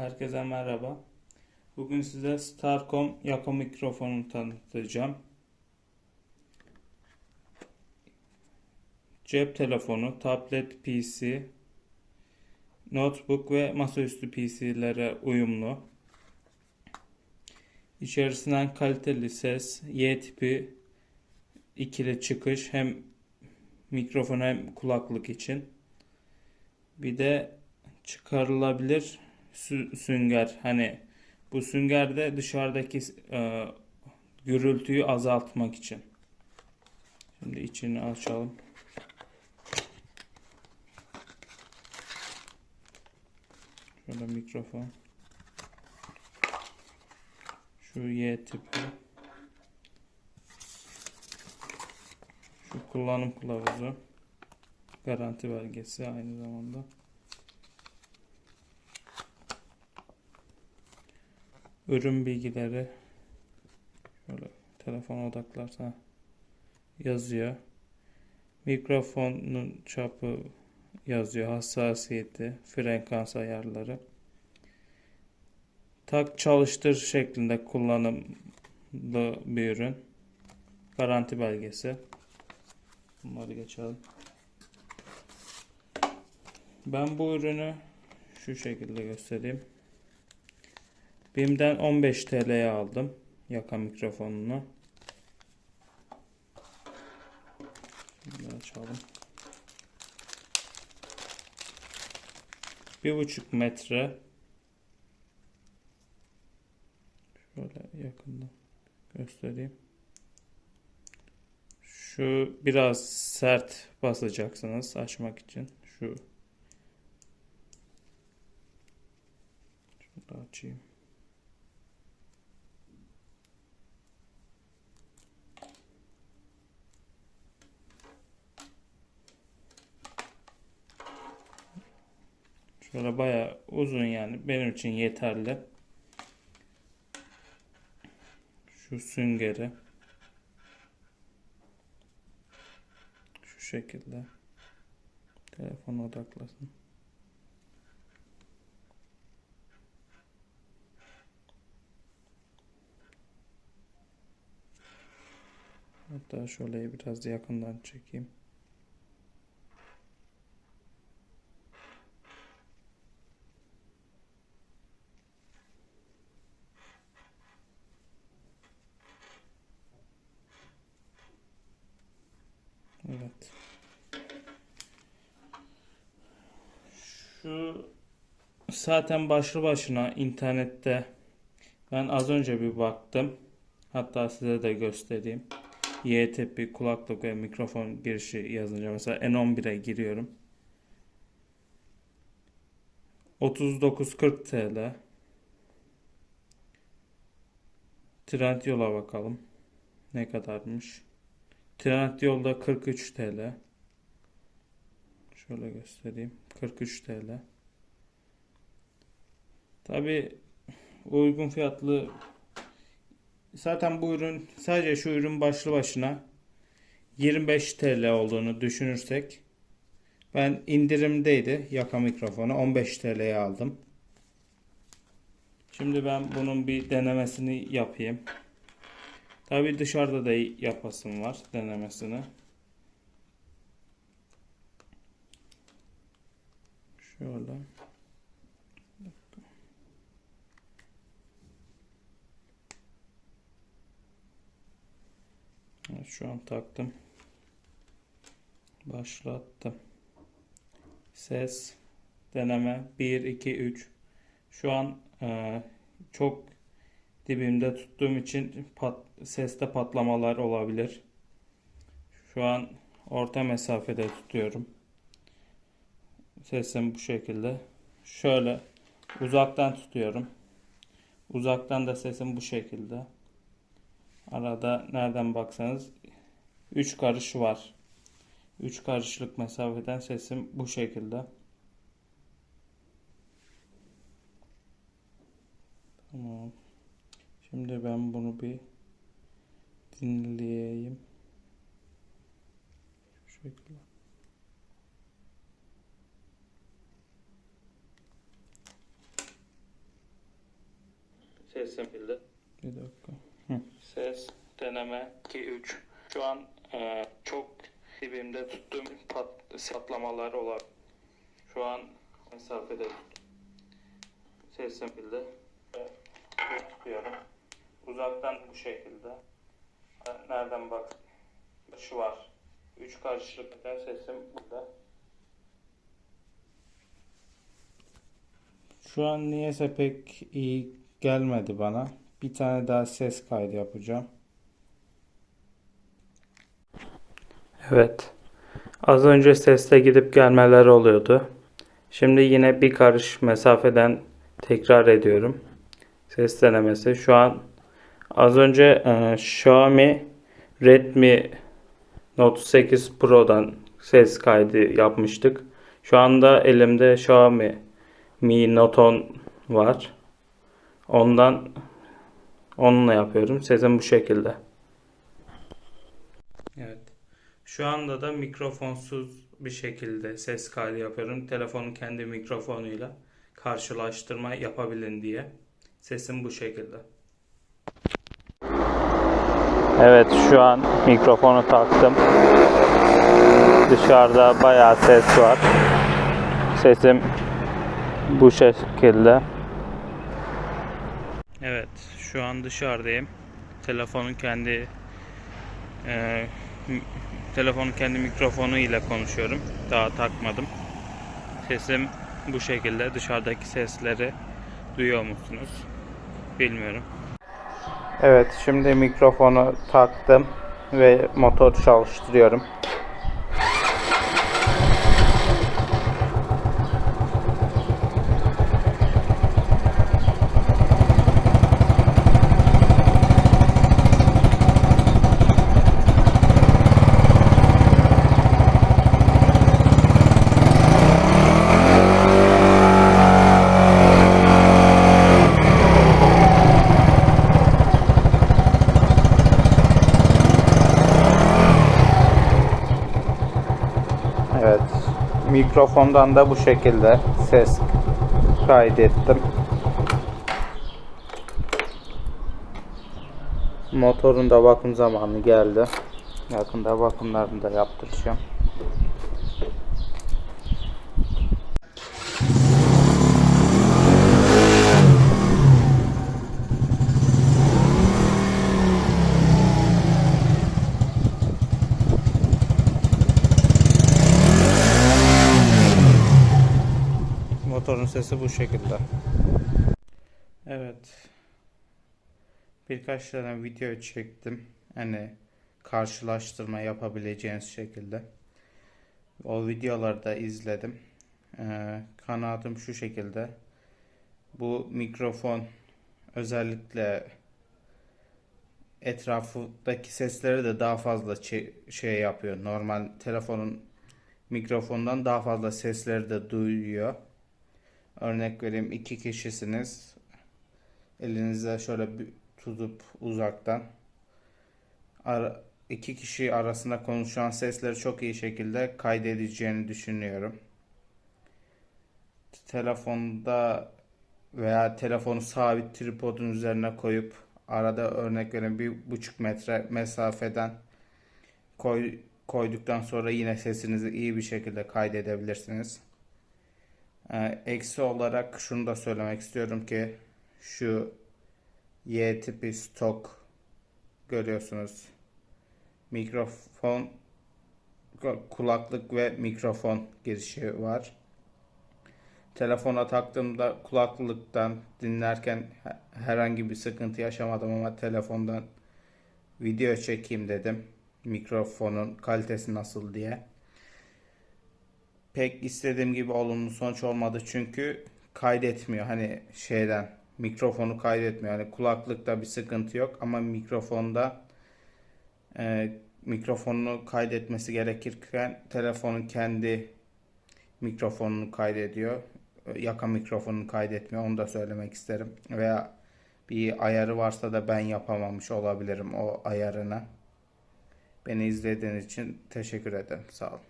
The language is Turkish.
Herkese merhaba. Bugün size Starcom Yaka mikrofonunu tanıtacağım. Cep telefonu, tablet PC, notebook ve masaüstü PC'lere uyumlu. İçerisinden kaliteli ses, Y tipi ikili çıkış hem mikrofon hem kulaklık için. Bir de çıkarılabilir sü- sünger. Hani bu sünger de dışarıdaki e, gürültüyü azaltmak için. Şimdi içini açalım. Şöyle mikrofon. Şu Y tipi. Şu kullanım kılavuzu. Garanti belgesi aynı zamanda. Ürün bilgileri. Şöyle telefona odaklarsa yazıyor. Mikrofonun çapı yazıyor. Hassasiyeti, frekans ayarları. Tak çalıştır şeklinde kullanımlı bir ürün. Garanti belgesi. Bunları geçelim. Ben bu ürünü şu şekilde göstereyim. BİM'den 15 TL'ye aldım yaka mikrofonunu. Açalım. Bir buçuk metre. Şöyle yakından göstereyim. Şu biraz sert basacaksınız açmak için. Şu. Şunu açayım. Şöyle bayağı uzun yani benim için yeterli. Şu süngeri şu şekilde telefona odaklasın. Hatta şöyle biraz yakından çekeyim. Evet. Şu zaten başlı başına internette ben az önce bir baktım. Hatta size de göstereyim. Y tipi kulaklık ve mikrofon girişi yazınca mesela N11'e giriyorum. 39.40 TL. Trendyol'a bakalım. Ne kadarmış? Trendyol'da 43 TL. Şöyle göstereyim. 43 TL. Tabi uygun fiyatlı zaten bu ürün sadece şu ürün başlı başına 25 TL olduğunu düşünürsek ben indirimdeydi yaka mikrofonu 15 TL'ye aldım. Şimdi ben bunun bir denemesini yapayım. Tabii dışarıda da yapasım var denemesini. Şöyle. Evet, şu an taktım. Başlattım. Ses deneme 1 2 3. Şu an e, çok dibimde tuttuğum için pat, seste patlamalar olabilir. Şu an orta mesafede tutuyorum. Sesim bu şekilde. Şöyle uzaktan tutuyorum. Uzaktan da sesim bu şekilde. Arada nereden baksanız 3 karış var. 3 karışlık mesafeden sesim bu şekilde. Tamam. Şimdi ben bunu bir dinleyeyim. Şu şekilde. Sesim bildi. Bir dakika. Ses deneme 2 3. Şu an e, çok dibimde tuttuğum pat, patlamalar olabilir. Şu an mesafede tuttum. Sesim bildi. Ve tutuyorum. Uzaktan bu şekilde. Nereden bak? Şu var. 3 karşılıktan sesim burada. Şu an niyeyse pek iyi gelmedi bana. Bir tane daha ses kaydı yapacağım. Evet. Az önce seste gidip gelmeler oluyordu. Şimdi yine bir karış mesafeden tekrar ediyorum. Ses denemesi. Şu an az önce e, Xiaomi Redmi Note 8 Pro'dan ses kaydı yapmıştık. Şu anda elimde Xiaomi Mi Note 10 var. Ondan onunla yapıyorum. Sesim bu şekilde. Evet. Şu anda da mikrofonsuz bir şekilde ses kaydı yapıyorum. Telefonun kendi mikrofonuyla karşılaştırma yapabilin diye. Sesim bu şekilde. Evet şu an mikrofonu taktım. Dışarıda bayağı ses var. Sesim bu şekilde. Evet, şu an dışarıdayım. Telefonun kendi e, telefonun kendi mikrofonu ile konuşuyorum. Daha takmadım. Sesim bu şekilde. Dışarıdaki sesleri duyuyor musunuz? Bilmiyorum. Evet, şimdi mikrofonu taktım ve motor çalıştırıyorum. Evet. Mikrofondan da bu şekilde ses kaydettim. Motorun da bakım zamanı geldi. Yakında bakımlarını da yaptıracağım. Motorun sesi bu şekilde. Evet. Birkaç tane video çektim. Hani karşılaştırma yapabileceğiniz şekilde. O videoları da izledim. Ee, kanaatim şu şekilde. Bu mikrofon özellikle etrafındaki sesleri de daha fazla şey yapıyor. Normal telefonun mikrofondan daha fazla sesleri de duyuyor. Örnek vereyim iki kişisiniz. Elinizde şöyle bir tutup uzaktan ara, iki kişi arasında konuşan sesleri çok iyi şekilde kaydedeceğini düşünüyorum. Telefonda veya telefonu sabit tripodun üzerine koyup arada örnek vereyim bir buçuk metre mesafeden koy, koyduktan sonra yine sesinizi iyi bir şekilde kaydedebilirsiniz. Ee, eksi olarak şunu da söylemek istiyorum ki şu Y tipi stok görüyorsunuz. Mikrofon kulaklık ve mikrofon girişi var. Telefona taktığımda kulaklıktan dinlerken he- herhangi bir sıkıntı yaşamadım ama telefondan video çekeyim dedim. Mikrofonun kalitesi nasıl diye pek istediğim gibi olumlu sonuç olmadı. Çünkü kaydetmiyor hani şeyden mikrofonu kaydetmiyor. Hani kulaklıkta bir sıkıntı yok ama mikrofonda e, mikrofonunu kaydetmesi gerekirken telefonun kendi mikrofonunu kaydediyor. Yaka mikrofonunu kaydetmiyor onu da söylemek isterim. Veya bir ayarı varsa da ben yapamamış olabilirim o ayarını. Beni izlediğiniz için teşekkür ederim sağ olun